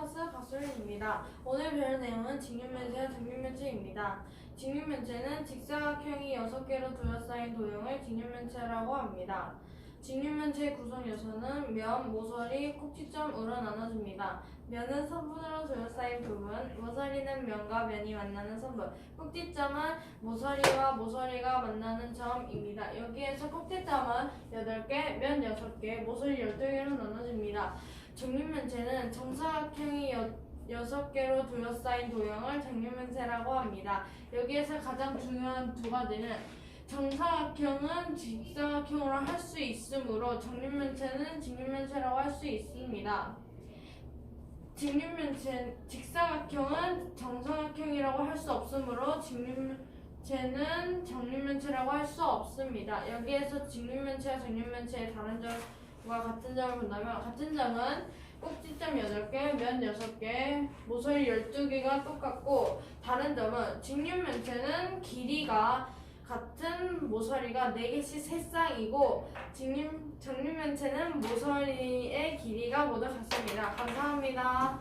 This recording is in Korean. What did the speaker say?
클래스 박소린입니다. 오늘 배울 내용은 직육면체와 정육면체입니다. 직육면체는 직사각형이 6개로 둘러싸인 도형을 직육면체라고 합니다. 직육면체의 구성 요소는 면, 모서리, 꼭지점으로 나눠집니다. 면은 선분으로 둘러싸인 부분, 모서리는 면과 면이 만나는 선분, 꼭지점은 모서리와 모서리가 만나는 점입니다. 여기에서 꼭지점은 8개, 면 6개, 모서리 12개로 나눠집니다. 정육면체는 정사각형이 여, 6개로 둘러싸인 도형을 정육면체라고 합니다. 여기에서 가장 중요한 두 가지는 정사각형은 직사각형으로 할 수 있으므로 정육면체는 직육면체라고 할 수 있습니다. 직육면체 직사각형은 정사각형이라고 할 수 없으므로 직육면체는 정육면체라고 할 수 없습니다. 여기에서 직육면체와 정육면체의 다른 점 과 같은 점을 본다면 같은 점은 꼭지점 8개, 면 6개, 모서리 12개가 똑같고 다른 점은 직육면체는 길이가 같은 모서리가 4개씩 세 쌍이고 직육, 정육면체는 모서리의 길이가 모두 같습니다. 감사합니다.